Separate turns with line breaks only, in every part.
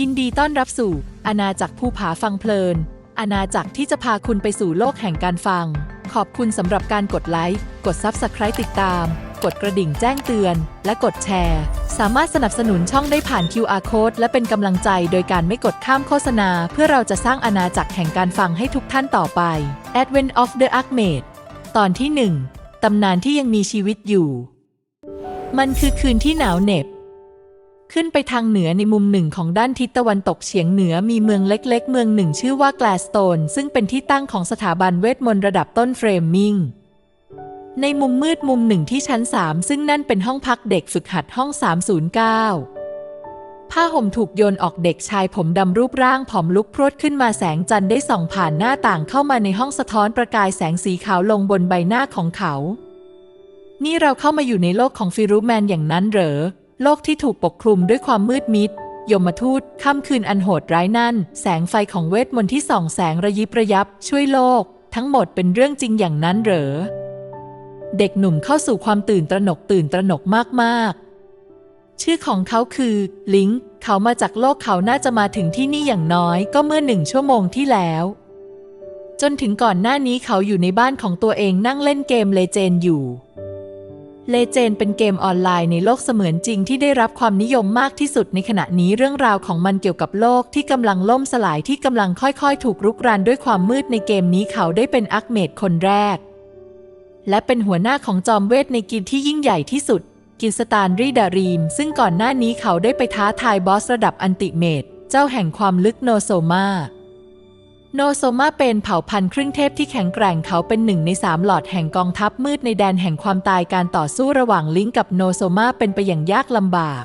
ยินดีต้อนรับสู่ อาณาจักรภูผาฟังเพลิน อาณาจักรที่จะพาคุณไปสู่โลกแห่งการฟัง ขอบคุณสำหรับการกดไลค์ กด Subscribe ติดตาม กดกระดิ่งแจ้งเตือน และกดแชร์ สามารถสนับสนุนช่องได้ผ่าน QR Code และเป็นกำลังใจโดยการไม่กดข้ามโฆษณา เพื่อเราจะสร้างอาณาจักรแห่งการฟังให้ทุกท่านต่อไป Advent of the Archmaid ตอนที่ 1ตำนานที่ยังมีชีวิตอยู่ มันคือคืนที่หนาวเหน็บ ขึ้นไปทางเหนือในมุมหนึ่งของด้านทิศตะวันตกเฉียงเหนือมีเมืองเล็กๆ เมืองหนึ่งชื่อว่าแกลสโตน ซึ่งเป็นที่ตั้งของสถาบันเวทมนต์ระดับต้นเฟรมมิงในมุมมืดมุมหนึ่งที่ชั้น 3 ซึ่งนั่นเป็นห้องพักเด็กฝึกหัดห้อง 309 ผ้าห่มถูกโยนออกเด็กชายผมดำรูปร่างผอมลุกพรวดขึ้นมาแสงจันทร์ได้ส่องผ่านหน้าต่างเข้ามาในห้องสะท้อนประกายแสงสีขาวลงบนใบหน้าของเขา นี่เราเข้ามาอยู่ในโลกของฟิรุแมนอย่างนั้นเหรอ โลกที่ถูกปกคลุมด้วยความมืดมิด ยมทูตค่ำคืนอันโหดร้ายนั่น แสงไฟของเวทมนต์ที่ส่องแสงระยิบระยับ ช่วยโลก ทั้งหมดเป็นเรื่องจริงอย่างนั้นเหรอ เด็กหนุ่มเข้าสู่ความตื่นตระหนกตื่นตระหนกมากๆ ชื่อของเขาคือลิงเขามาจากโลกเขาน่าจะมาถึงที่นี่อย่างน้อยก็เมื่อหนึ่งชั่วโมงที่แล้ว จนถึงก่อนหน้านี้เขาอยู่ในบ้านของตัวเองนั่งเล่นเกมเลเจนอยู่ เลเจนเป็นเกมออนไลน์ในโลกเสมือนจริงที่ได้รับความนิยมมากที่สุดในขณะนี้เรื่องราวของมันเกี่ยวกับโลกที่กำลังล่มสลายที่กำลังค่อยๆ ถูกรุกรานด้วยความมืดในเกมนี้เขาได้เป็นอัคเมดคนแรก และเป็นหัวหน้าของจอมเวทในกิลด์ที่ยิ่งใหญ่ที่สุด กิลสตานรีดารีม ซึ่งก่อนหน้านี้เขาได้ไปท้าทายบอสระดับอันติเมตเจ้าแห่งความลึกโนโซมา โนโซมาเป็นเผ่าพันธุ์ครึ่งเทพที่แข็งแกร่งเขาเป็นหนึ่งในสามหลอดแห่งกองทัพมืดในแดนแห่งความตายการต่อสู้ระหว่างลิงก์กับโนโซมาเป็นไปอย่างยากลำบาก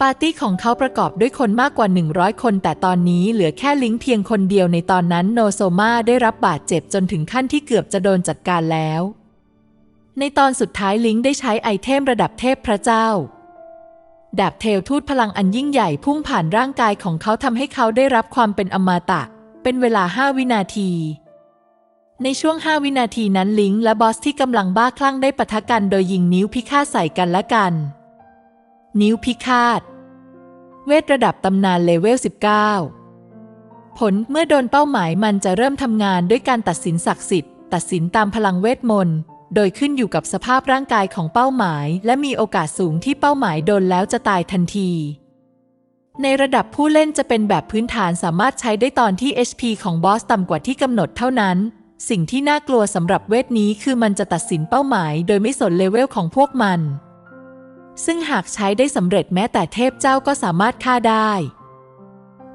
ปาร์ตี้ของเขาประกอบด้วยคนมากกว่า 100 คน แต่ตอนนี้เหลือแค่ลิงก์เพียงคนเดียวในตอนนั้นโนโซมาได้รับบาดเจ็บจนถึงขั้นที่เกือบจะโดนจัดการแล้ว ในตอนสุดท้ายลิงก์ได้ใช้ไอเทมระดับเทพพระเจ้าดาบเทลทูตพลังอันยิ่งใหญ่พุ่งผ่านร่างกายของเขาทำให้เขาได้รับความเป็นอมตะ เป็นเวลา 5 วินาที ในช่วง 5 วินาทีนั้นลิงและบอสที่กำลังบ้าคลั่งได้ปะทะกันโดยยิงนิ้วพิฆาตใส่กันและกัน นิ้วพิฆาต เวทระดับตำนานเลเวล 19 ผลเมื่อโดนเป้าหมายมันจะเริ่มทำงานด้วยการตัดสินศักดิ์สิทธิ์ ตัดสินตามพลังเวทมนต์โดยขึ้นอยู่กับสภาพร่างกายของเป้าหมาย และมีโอกาสสูงที่เป้าหมายโดนแล้วจะตายทันที ในระดับผู้เล่นจะเป็นแบบพื้นฐานสามารถใช้ได้ตอนที่ HP ของบอสต่ำกว่าที่กำหนดเท่านั้น สิ่งที่น่ากลัวสำหรับเวทนี้คือมันจะตัดสินเป้าหมายโดยไม่สนเลเวลของพวกมัน ซึ่งหากใช้ได้สำเร็จแม้แต่เทพเจ้าก็สามารถฆ่าได้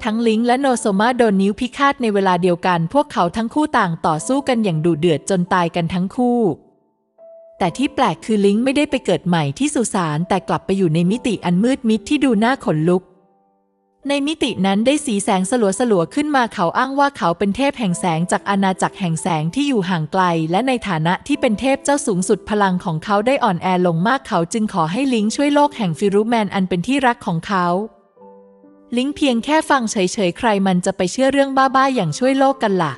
ทั้งลิงและโนโซมาโดนนิ้วพิฆาตในเวลาเดียวกัน พวกเขาทั้งคู่ต่างต่อสู้กันอย่างดุเดือดจนตายกันทั้งคู่ แต่ที่แปลกคือลิงไม่ได้ไปเกิดใหม่ที่สุสานแต่กลับไปอยู่ในมิติอันมืดมิดที่ดูน่าขนลุก ในมิตินั้นได้สีแสงสลัวสลัวๆขึ้นมาเขาอ้างว่าเขาเป็นเทพแห่งแสงจากอาณาจักรแห่งแสงที่อยู่ห่างไกล และในฐานะที่เป็นเทพเจ้าสูงสุดพลังของเขาได้อ่อนแอลงมากเขาจึงขอให้ลิงช่วยโลกแห่งฟิรูแมนอันเป็นที่รักของเขา ลิงเพียงแค่ฟังเฉยๆใครมันจะไปเชื่อเรื่องบ้าๆอย่างช่วยโลกกันล่ะ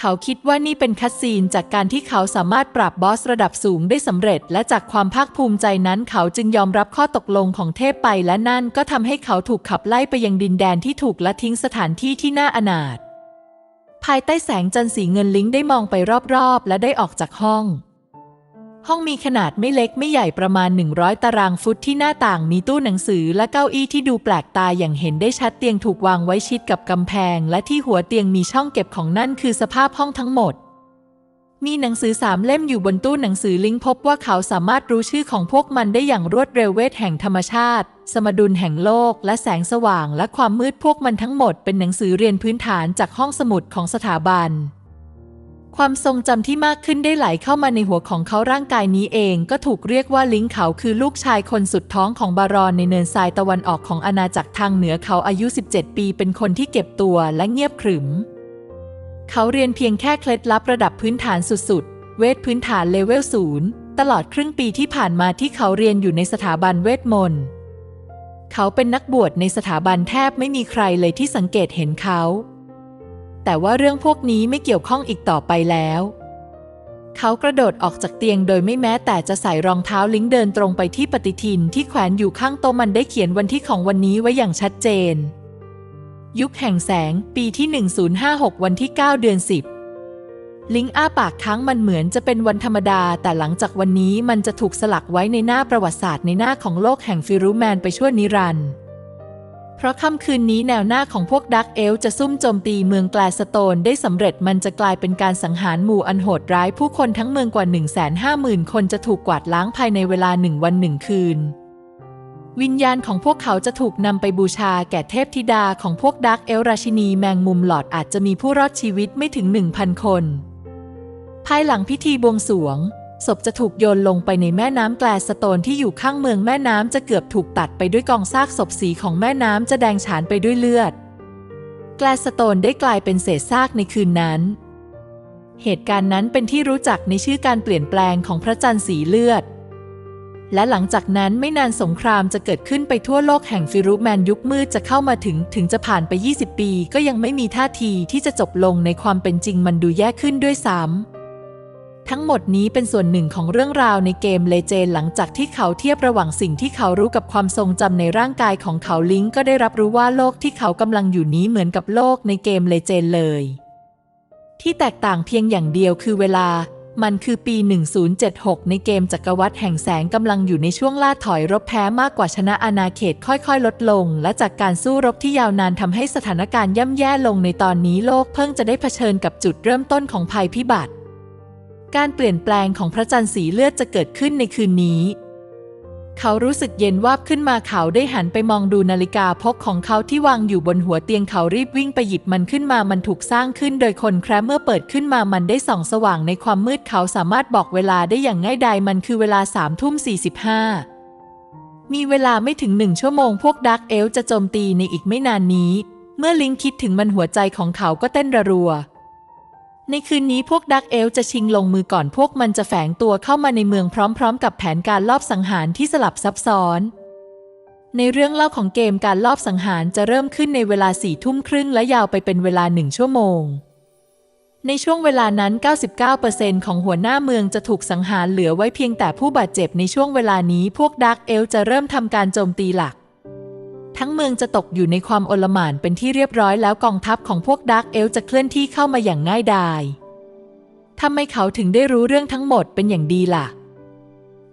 เขาคิดว่านี่เป็นคัดซีนจากการที่เขาสามารถปราบบอสระดับสูงได้สำเร็จ และจากความภาคภูมิใจนั้น เขาจึงยอมรับข้อตกลงของเทพไปและนั่นก็ทำให้เขาถูกขับไล่ไปยังดินแดนที่ถูกละทิ้งสถานที่ที่น่าอนาถภายใต้แสงจันทร์สีเงินลิงได้มองไปรอบๆ และได้ออกจากห้อง ห้องมีขนาดไม่เล็กไม่ใหญ่ประมาณ 100 ตารางฟุตที่หน้าต่างมีตู้หนังสือและเก้าอี้ที่ดูแปลกตาอย่างเห็นได้ชัดเตียงถูกวางไว้ชิดกับกำแพง และที่หัวเตียงมีช่องเก็บของนั่นคือสภาพห้องทั้งหมด มีหนังสือสามเล่มอยู่บนตู้หนังสือลิงพบว่าเขาสามารถรู้ชื่อของพวกมันได้อย่างรวดเร็วเวทแห่งธรรมชาติ สมดุลแห่งโลก และแสงสว่าง และความมืดพวกมันทั้งหมด เป็นหนังสือเรียนพื้นฐานจากห้องสมุดของสถาบัน ความทรงจำที่มากขึ้นได้ไหลเข้ามาในหัวของเขาร่างกายนี้เอง ก็ถูกเรียกว่าลิงเขาคือลูกชายคนสุดท้องของบารอนในเนินทรายตะวันออกของอาณาจักรทางเหนือเขาอายุ 17 ปีเป็นคนที่เก็บตัวและเงียบขรึม เขาเรียนเพียงแค่เคล็ดลับระดับพื้นฐานสุดๆ เวทพื้นฐานเลเวลศูนย์ตลอดครึ่งปีที่ผ่านมาที่เขาเรียนอยู่ในสถาบันเวทมนต์เขาเป็นนักบวชในสถาบันแทบไม่มีใครเลยที่สังเกตเห็นเขา แต่ว่าเรื่องพวกนี้ไม่เกี่ยวข้องอีกต่อไปแล้ว เขากระโดดออกจากเตียงโดยไม่แม้แต่จะใส่รองเท้าลิงเดินตรงไปที่ปฏิทินที่แขวนอยู่ข้างโต๊ะมันได้เขียนวันที่ของวันนี้ไว้อย่างชัดเจน ยุคแห่งแสง ปีที่ 1056 วันที่ 9 เดือน 10 ลิงอ้าปากค้างมันเหมือนจะเป็นวันธรรมดา แต่หลังจากวันนี้มันจะถูกสลักไว้ในหน้าประวัติศาสตร์ในหน้าของโลกแห่งฟิรูแมนไปชั่วนิรันดร์ เพราะค่ำคืนนี้แนวหน้าของพวกดักเอลจะซุ่มโจมตีเมืองแกลสโตนได้สำเร็จมันจะกลายเป็นการสังหารหมู่อันโหดร้ายผู้คนทั้งเมืองกว่า 150,000 คนจะถูกกวาดล้างภายในเวลาหนึ่งวันหนึ่งคืน วิญญาณของพวกเขาจะถูกนำไปบูชาแก่เทพธิดาของพวกดักเอลราชินีแมงมุมหลอดอาจจะมีผู้รอดชีวิตไม่ถึง 1,000 คน ภายหลังพิธีบวงสรวง ศพจะถูกโยนลงไปในแม่น้ำแกลสโตนที่อยู่ข้างเมืองแม่น้ำจะเกือบถูกตัดไปด้วยกองซากศพสีของแม่น้ำจะแดงฉานไปด้วยเลือด แกลสโตนได้กลายเป็นเศษซากในคืนนั้น เหตุการณ์นั้นเป็นที่รู้จักในชื่อการเปลี่ยนแปลงของพระจันทร์สีเลือด และหลังจากนั้นไม่นานสงครามจะเกิดขึ้นไปทั่วโลกแห่งฟิรุแมนยุคมืดจะเข้ามาถึงถึงจะผ่านไป 20 ปี ก็ยังไม่มีท่าทีที่จะจบลงในความเป็นจริงมันดูแย่ขึ้นด้วยซ้ำ ทั้งหมดนี้เป็นส่วนหนึ่งของเรื่องราวในเกมเลเจนหลังจากที่เขาเทียบระหว่างสิ่งที่เขารู้กับความทรงจำในร่างกายของเขาลิงก์ก็ได้รับรู้ว่าโลกที่เขากำลังอยู่นี้เหมือนกับโลกในเกมเลเจนเลย ที่แตกต่างเพียงอย่างเดียวคือเวลา มันคือปี 1076 ในเกมจักรวรรดิแห่งแสงกำลังอยู่ในช่วงล่าถอยรบแพ้มากกว่าชนะอาณาเขตค่อยๆ ลดลง และจากการสู้รบที่ยาวนานทำให้สถานการณ์ย่ำแย่ลงในตอนนี้โลกเพิ่งจะได้เผชิญกับจุดเริ่มต้นของภัยพิบัติ การเปลี่ยนแปลงของพระจันทร์สีเลือดจะเกิดขึ้นในคืนนี้ เขารู้สึกเย็นวาบขึ้นมาเขาได้หันไปมองดูนาฬิกาพกของเขาที่วางอยู่บนหัวเตียงเขารีบวิ่งไปหยิบมันขึ้นมามันถูกสร้างขึ้นโดยคนแคร์เมื่อเปิดขึ้นมามันได้ส่องสว่างในความมืดเขาสามารถบอกเวลาได้อย่างง่ายดายมันคือเวลาสามทุ่มสี่สิบห้ามีเวลาไม่ถึงหนึ่งชั่วโมงพวกดักเอลจะโจมตีในอีกไม่นานนี้ เมื่อลิงคิดถึงมันหัวใจของเขาก็เต้นระรัว ในคืนนี้พวกดักเอลจะชิงลงมือก่อนพวกมันจะแฝงตัวเข้ามาในเมืองพร้อมๆ กับแผนการลอบสังหารที่สลับซับซ้อน ในเรื่องเล่าของเกมการลอบสังหารจะเริ่มขึ้นในเวลาสี่ทุ่มครึ่งและยาวไปเป็นเวลาหนึ่งชั่วโมง ในช่วงเวลานั้น 99%ของหัวหน้าเมืองจะถูกสังหารเหลือไว้เพียงแต่ผู้บาดเจ็บในช่วงเวลานี้พวกดักเอลจะเริ่มทำการโจมตีหลัก ทั้งเมืองจะตกอยู่ในความโอลหม่านเป็นที่เรียบร้อยแล้วกองทัพของพวกดักเอลจะเคลื่อนที่เข้ามาอย่างง่ายดายทำไมเขาถึงได้รู้เรื่องทั้งหมดเป็นอย่างดีล่ะ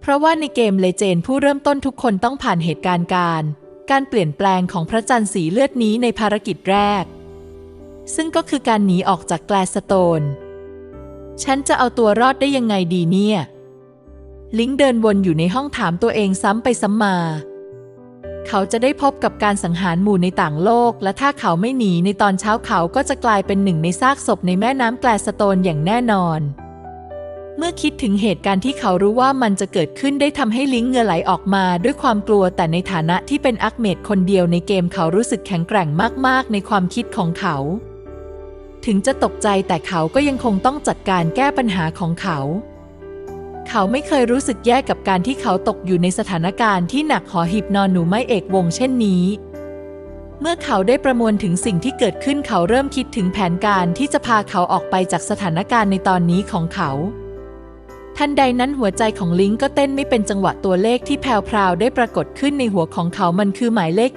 เพราะว่าในเกมเลเจนผู้เริ่มต้นทุกคนต้องผ่านเหตุการณ์การ การเปลี่ยนแปลงของพระจันทร์สีเลือดนี้ในภารกิจแรก ซึ่งก็คือการหนีออกจากแกลสโตน ฉันจะเอาตัวรอดได้ยังไงดีเนี่ย ลิงก์เดินวนอยู่ในห้องถามตัวเองซ้ำไปซ้ำมา เขาจะได้พบกับการสังหารหมู่ในต่างโลก และถ้าเขาไม่หนีในตอนเช้าเขาก็จะกลายเป็นหนึ่งในซากศพในแม่น้ำแกลสโตนอย่างแน่นอน เมื่อคิดถึงเหตุการณ์ที่เขารู้ว่ามันจะเกิดขึ้นได้ทำให้ลิงเงือไหลออกมาด้วยความกลัวแต่ในฐานะที่เป็นอักเมดคนเดียวในเกมเขารู้สึกแข็งแกร่งมาก ๆ ในความคิดของเขา ถึงจะตกใจแต่เขาก็ยังคงต้องจัดการแก้ปัญหาของเขา เขาไม่เคยรู้สึกแย่กับการที่เขาตกอยู่ในสถานการณ์ที่หนักหอหีบนอนหนูไม่เอกวงเช่นนี้ เมื่อเขาได้ประมวลถึงสิ่งที่เกิดขึ้นเขาเริ่มคิดถึงแผนการที่จะพาเขาออกไปจากสถานการณ์ในตอนนี้ของเขาทันใดนั้นหัวใจของลิงก์ก็เต้นไม่เป็นจังหวะตัวเลขที่แพรวๆได้ปรากฏขึ้นในหัวของเขามันคือหมายเลข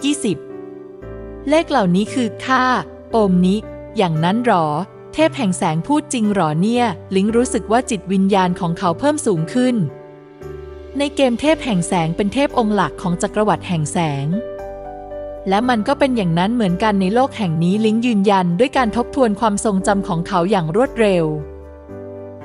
20 เลขเหล่านี้คือค่า โอมนิอย่างนั้นหรอ เทพแห่งแสงพูดจริงหรอเนี่ย ลิงรู้สึกว่าจิตวิญญาณของเขาเพิ่มสูงขึ้น ในเกมเทพแห่งแสงเป็นเทพองค์หลักของจักรวรรดิแห่งแสง และมันก็เป็นอย่างนั้นเหมือนกันในโลกแห่งนี้ลิงยืนยันด้วยการทบทวนความทรงจำของเขาอย่างรวดเร็ว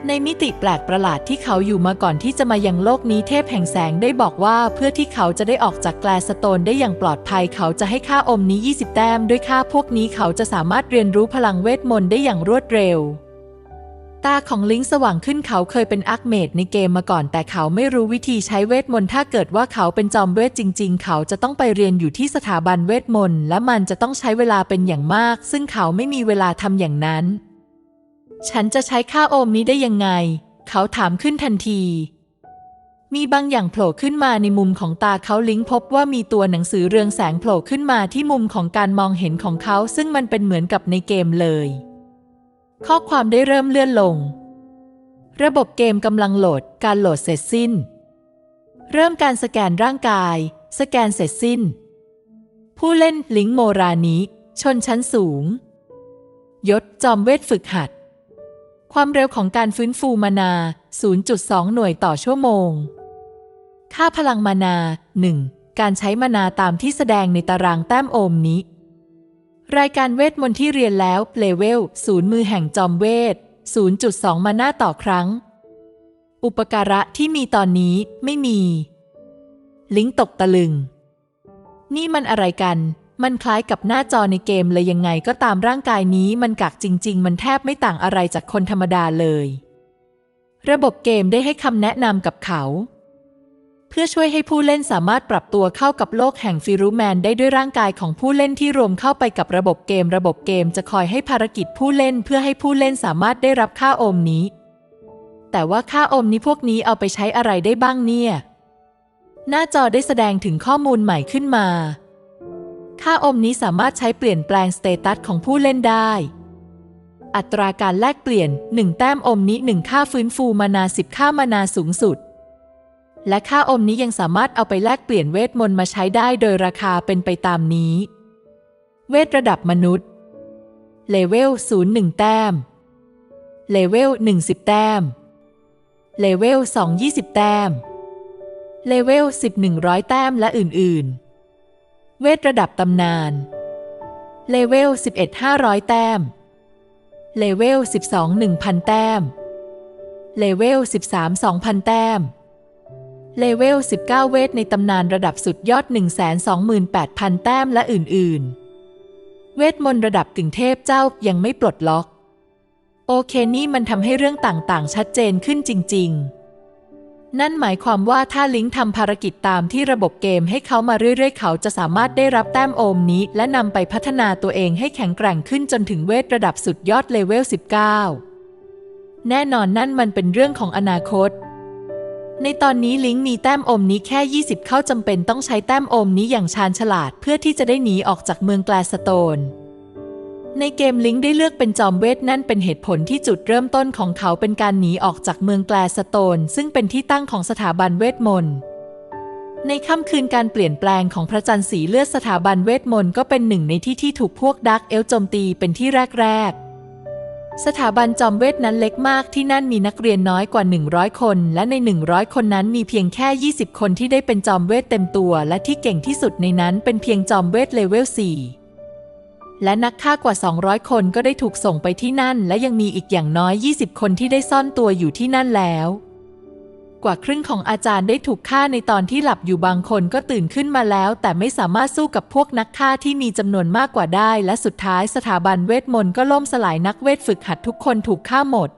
ในมิติแปลกประหลาดที่เขาอยู่มาก่อนที่จะมายังโลกนี้เทพแห่งแสงได้บอกว่าเพื่อที่เขาจะได้ออกจากแกลสโตนได้อย่างปลอดภัย เขาจะให้ค่าอมนี้ 20 แต้มด้วยค่าพวกนี้เขาจะสามารถเรียนรู้พลังเวทมนต์ได้อย่างรวดเร็ว ตาของลิงสว่างขึ้นเขาเคยเป็นอักเมดในเกมมาก่อน แต่เขาไม่รู้วิธีใช้เวทมนต์ถ้าเกิดว่าเขาเป็นจอมเวทจริง ๆ เขาจะต้องไปเรียนอยู่ที่สถาบันเวทมนต์และมันจะต้องใช้เวลาเป็นอย่างมาก ซึ่งเขาไม่มีเวลาทำอย่างนั้น ฉันจะใช้ค่าโอมนี้ได้ยังไง เขาถามขึ้นทันที มีบางอย่างโผล่ขึ้นมาในมุมของตาเขาลิงพบว่ามีตัวหนังสือเรืองแสงโผล่ขึ้นมาที่มุมของการมองเห็นของเขาซึ่งมันเป็นเหมือนกับในเกมเลย ข้อความได้เริ่มเลื่อนลง ระบบเกมกำลังโหลด การโหลดเสร็จสิ้น เริ่มการสแกนร่างกาย สแกนเสร็จสิ้น ผู้เล่นลิงโมรานิชนชั้นสูง ยศจอมเวทฝึกหัด ความเร็วของการฟื้นฟูมานา 0.2 หน่วยต่อชั่วโมง ค่าพลังมานา 1 การใช้มานาตามที่แสดงในตารางแต้มโอมนี้ รายการเวทมนต์ที่เรียนแล้วเลเวลศูนย์มือแห่งจอมเวท 0.2 มานาต่อครั้ง อุปการะที่มีตอนนี้ไม่มี ลิงตกตะลึง นี่มันอะไรกัน มันคล้ายกับหน้าจอในเกมเลยยังไงก็ตามร่างกายนี้มันกักจริง ๆ มันแทบไม่ต่างอะไรจากคนธรรมดาเลย ระบบเกมได้ให้คำแนะนำกับเขา เพื่อช่วยให้ผู้เล่นสามารถปรับตัวเข้ากับโลกแห่งฟิรูแมนได้ด้วยร่างกายของผู้เล่นที่รวมเข้าไปกับระบบเกม ระบบเกมจะคอยให้ภารกิจผู้เล่นเพื่อให้ผู้เล่นสามารถได้รับค่าโอมนี้ แต่ว่าค่าโอมนี้พวกนี้เอาไปใช้อะไรได้บ้างเนี่ย หน้าจอได้แสดงถึงข้อมูลใหม่ขึ้นมา ค่าอมนี้สามารถใช้เปลี่ยนแปลงสเตตัสของผู้เล่นได้ อัตราการแลกเปลี่ยน 1 แต้มอมนี้ 1 ค่าฟื้นฟูมานา 10 ค่ามานาสูงสุด และค่าอมนี้ยังสามารถเอาไปแลกเปลี่ยนเวทมนต์มาใช้ได้โดยราคาเป็นไปตามนี้ เวทระดับมนุษย์ เลเวล 0 1 แต้ม เลเวล 10 แต้ม เลเวล 2 20 แต้ม เลเวล 10 100 แต้มและอื่นๆ เวทระดับตำนาน เลเวล 11 500 แต้ม เลเวล 12 1,000 แต้ม เลเวล 13 2,000 แต้ม เลเวล 19 เวทในตำนานระดับสุดยอด 128,000 แต้มและอื่น ๆ เวทมนต์ระดับกึ่งเทพเจ้ายังไม่ปลดล็อก โอเคนี่มันทำให้เรื่องต่างๆ ชัดเจนขึ้นจริง ๆ นั่นหมายความว่าถ้าลิงก์ทำภารกิจตามที่ระบบเกมให้เขามาเรื่อยๆ เขาจะสามารถได้รับแต้มโอมนี้ และนำไปพัฒนาตัวเองให้แข็งแกร่งขึ้นจนถึงเวทระดับสุดยอดเลเวล 19 แน่นอนนั่นมันเป็นเรื่องของอนาคต ในตอนนี้ลิงก์มีแต้มโอมนี้แค่ 20 เข้าจำเป็นต้องใช้แต้มโอมนี้อย่างชาญฉลาดเพื่อที่จะได้หนีออกจากเมืองแกลสโตน ในเกมลิงได้เลือกเป็นจอมเวทนั่นเป็นเหตุผลที่จุดเริ่มต้นของเขาเป็นการหนีออกจากเมืองแกลสโตน ซึ่งเป็นที่ตั้งของสถาบันเวทมนต์ในค่ำคืนการเปลี่ยนแปลงของพระจันทร์สีเลือดสถาบันเวทมนต์ก็เป็นหนึ่งในที่ที่ถูกพวกดักเอลโจมตีเป็นที่แรก ๆ สถาบันจอมเวทนั้นเล็กมากที่นั่นมีนักเรียนน้อยกว่า 100 คน และใน 100 คนนั้นมีเพียงแค่ 20 คนที่ได้เป็นจอมเวทเต็มตัว และที่เก่งที่สุดในนั้นเป็นเพียงจอมเวทเลเวล4 และนักฆ่ากว่า 200 คนก็ได้ถูกส่งไปที่นั่น และยังมีอีกอย่างน้อย 20 คนที่ได้ซ่อนตัวอยู่ที่นั่นแล้ว กว่าครึ่งของอาจารย์ได้ถูกฆ่าในตอนที่หลับอยู่บางคนก็ตื่นขึ้นมาแล้ว แต่ไม่สามารถสู้กับพวกนักฆ่าที่มีจำนวนมากกว่าได้ และสุดท้ายสถาบันเวทมนต์ก็ล่มสลายนักเวทฝึกหัดทุกคนถูกฆ่าหมด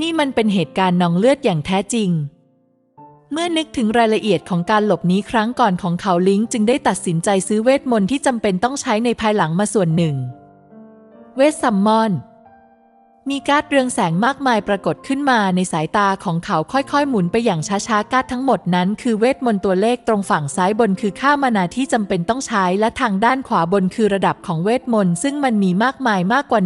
นี่มันเป็นเหตุการณ์นองเลือดอย่างแท้จริง เมื่อนึกถึงรายละเอียดของการหลบหนีครั้งก่อนของเขาลิงจึงได้ตัดสินใจซื้อเวทมนต์ที่จำเป็นต้องใช้ในภายหลังมาส่วนหนึ่ง เวทซัมมอน มีการ์ดเรืองแสงมากมายปรากฏขึ้นมาในสายตาของเขาค่อยๆ หมุนไปอย่างช้าๆการ์ดทั้งหมดนั้นคือเวทมนต์ตัวเลขตรงฝั่งซ้ายบนคือค่ามานาที่จำเป็นต้องใช้และทางด้านขวาบนคือระดับของเวทมนต์ซึ่งมันมีมากมายมากกว่า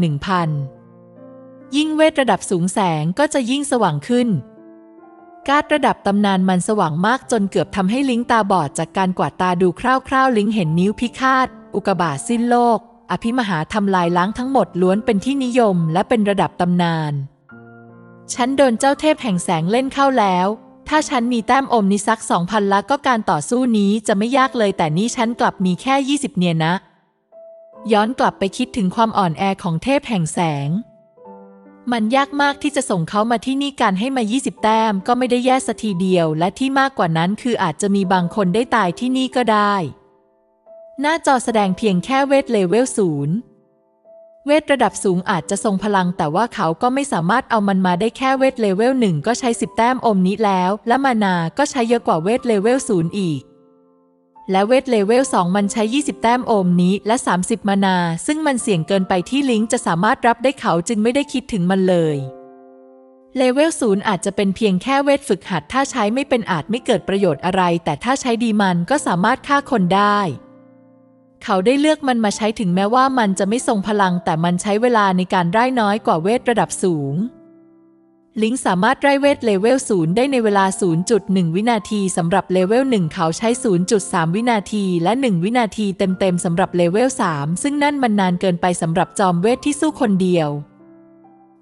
1,000ยิ่งเวทระดับสูงแสงก็จะยิ่งสว่างขึ้น การ์ดระดับตำนานมันสว่างมากจนเกือบทำให้ลิงตาบอดจากการกวาดตาดูคร่าวๆ ลิงเห็นนิ้วพิฆาต อุกบาตสิ้นโลก อภิมหาทำลายล้างทั้งหมดล้วนเป็นที่นิยมและเป็นระดับตำนาน ฉันโดนเจ้าเทพแห่งแสงเล่นเข้าแล้ว ถ้าฉันมีแต้มอมนิสักสองพันละก็การต่อสู้นี้จะไม่ยากเลยแต่นี่ฉันกลับมีแค่ 20 เนียนะ ย้อนกลับไปคิดถึงความอ่อนแอของเทพแห่งแสง มันยากมากที่จะส่งเขามาที่นี่การให้มา 20 แต้มก็ไม่ได้แย่สัทีเดียว และที่มากกว่านั้นคืออาจจะมีบางคนได้ตายที่นี่ก็ได้ หน้าจอแสดงเพียงแค่เวทเลเวลศูนย์เวทระดับสูงอาจจะทรงพลัง แต่ว่าเขาก็ไม่สามารถเอามันมาได้แค่เวทเลเวลหนึ่งก็ใช้ 10 แต้มอมนี้แล้ว และมานาก็ใช้เยอะกว่าเวทเลเวลศูนย์อีก และเวทเลเวล 2 มันใช้ 20 แต้มโอมนี้และ 30 มานา ซึ่งมันเสี่ยงเกินไปที่ลิงจะสามารถรับได้เขาจึงไม่ได้คิดถึงมันเลย เลเวลศูนย์อาจจะเป็นเพียงแค่เวทฝึกหัด ถ้าใช้ไม่เป็นอาจไม่เกิดประโยชน์อะไร แต่ถ้าใช้ดีมันก็สามารถฆ่าคนได้ เขาได้เลือกมันมาใช้ถึงแม้ว่ามันจะไม่ทรงพลัง แต่มันใช้เวลาในการไร้น้อยกว่าเวทระดับสูง ลิงสามารถไร้เวทเลเวล 0 ได้ในเวลา 0.1 วินาทีสำหรับเลเวล 1 เขาใช้ 0.3 วินาทีและ 1 วินาทีเต็มๆสำหรับเลเวล 3 ซึ่งนั่นมันนานเกินไปสำหรับจอมเวทที่สู้คนเดียว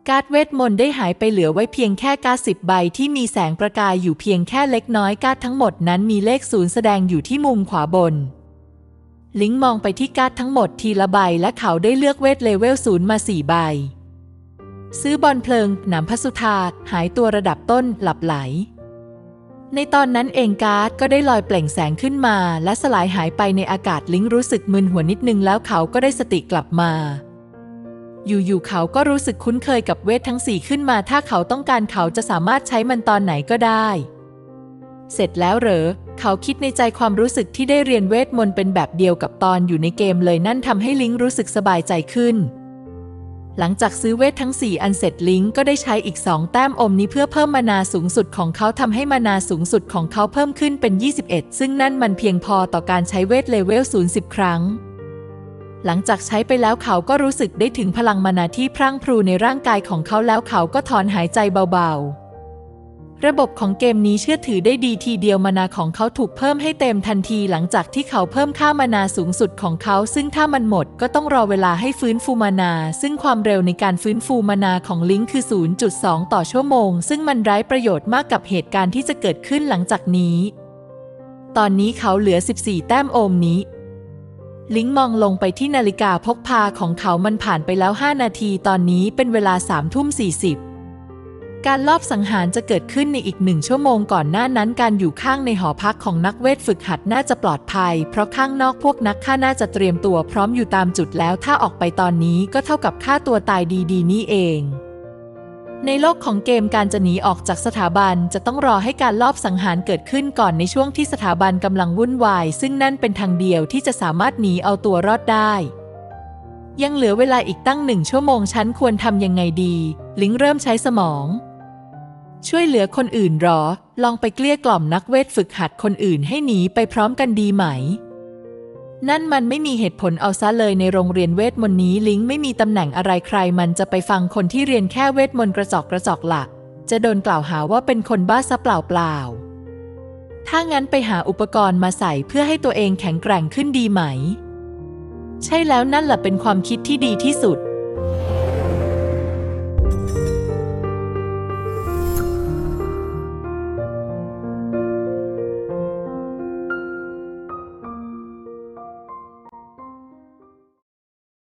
การ์ดเวทมนต์ได้หายไปเหลือไว้เพียงแค่การ์ดสิบใบที่มีแสงประกายอยู่เพียงแค่เล็กน้อยการ์ดทั้งหมดนั้นมีเลขศูนย์แสดงอยู่ที่มุมขวาบนลิงมองไปที่การ์ดทั้งหมดทีละใบและเขาได้เลือกเวทเลเวลศูนย์มาสี่ใบ ซื้อบอลเพลิงหนามพสุธาหายตัวระดับต้นหลับไหล ในตอนนั้นเองการ์ดก็ได้ลอยเปล่งแสงขึ้นมา และสลายหายไปในอากาศลิงรู้สึกมึนหัวนิดนึงแล้วเขาก็ได้สติกลับมา อยู่ๆเขาก็รู้สึกคุ้นเคยกับเวททั้งสี่ขึ้นมา ถ้าเขาต้องการเขาจะสามารถใช้มันตอนไหนก็ได้ เสร็จแล้วเหรอเขาคิดในใจความรู้สึกที่ได้เรียนเวทมนต์เป็นแบบเดียวกับตอนอยู่ในเกมเลยนั่นทำให้ลิงรู้สึกสบายใจขึ้น หลังจากซื้อเวททั้ง 4 อันเสร็จลิงก์ก็ได้ใช้อีก 2 แต้มอมนี้เพื่อเพิ่มมานาสูงสุดของเขาทำให้มานาสูงสุดของเขาเพิ่มขึ้นเป็น 21 ซึ่งนั่นมันเพียงพอต่อการใช้เวทเลเวล0 10 ครั้ง หลังจากใช้ไปแล้วเขาก็รู้สึกได้ถึงพลังมานาที่พรั่งพรูในร่างกายของเขาแล้วเขาก็ถอนหายใจเบาๆ ระบบของเกมนี้เชื่อถือได้ดีทีเดียวมานาของเขาถูกเพิ่มให้เต็มทันทีหลังจากที่เขาเพิ่มค่ามานาสูงสุดของเขา ซึ่งถ้ามันหมดก็ต้องรอเวลาให้ฟื้นฟูมานา ซึ่งความเร็วในการฟื้นฟูมานาของลิงค์คือ 0.2 ต่อชั่วโมง ซึ่งมันไร้ประโยชน์มากกับเหตุการณ์ที่จะเกิดขึ้นหลังจากนี้ ตอนนี้เขาเหลือ 14 แต้มโอมนี้ลิงมองลงไปที่นาฬิกาพกพาของเขามันผ่านไปแล้ว 5 นาที ตอนนี้เป็นเวลา3ทุ่ม40 การลอบสังหารจะเกิดขึ้นในอีกหนึ่งชั่วโมงก่อนหน้านั้นการอยู่ข้างในหอพักของนักเวทฝึกหัดน่าจะปลอดภัย เพราะข้างนอกพวกนักฆ่าน่าจะเตรียมตัวพร้อมอยู่ตามจุดแล้วถ้าออกไปตอนนี้ก็เท่ากับฆ่าตัวตายดีๆ นี่เอง ในโลกของเกมการจะหนีออกจากสถาบันจะต้องรอให้การลอบสังหารเกิดขึ้นก่อนในช่วงที่สถาบันกำลังวุ่นวาย ซึ่งนั่นเป็นทางเดียวที่จะสามารถหนีเอาตัวรอดได้ยังเหลือเวลาอีกตั้งหนึ่งชั่วโมงฉันควรทำยังไงดี ลิงเริ่มใช้สมอง ช่วยเหลือคนอื่นหรอ ลองไปเกลี้ยกล่อมนักเวทฝึกหัดคนอื่นให้หนีไปพร้อมกันดีไหม นั่นมันไม่มีเหตุผลเอาซะเลยในโรงเรียนเวทมนต์นี้ลิงไม่มีตำแหน่งอะไรใคร มันจะไปฟังคนที่เรียนแค่เวทมนต์กระจอกกระจอกหลัก จะโดนกล่าวหาว่าเป็นคนบ้าซะเปล่าเปล่าๆถ้างั้นไปหาอุปกรณ์มาใส่เพื่อให้ตัวเองแข็งแกร่งขึ้นดีไหม ใช่แล้วนั่นแหละเป็นความคิดที่ดีที่สุด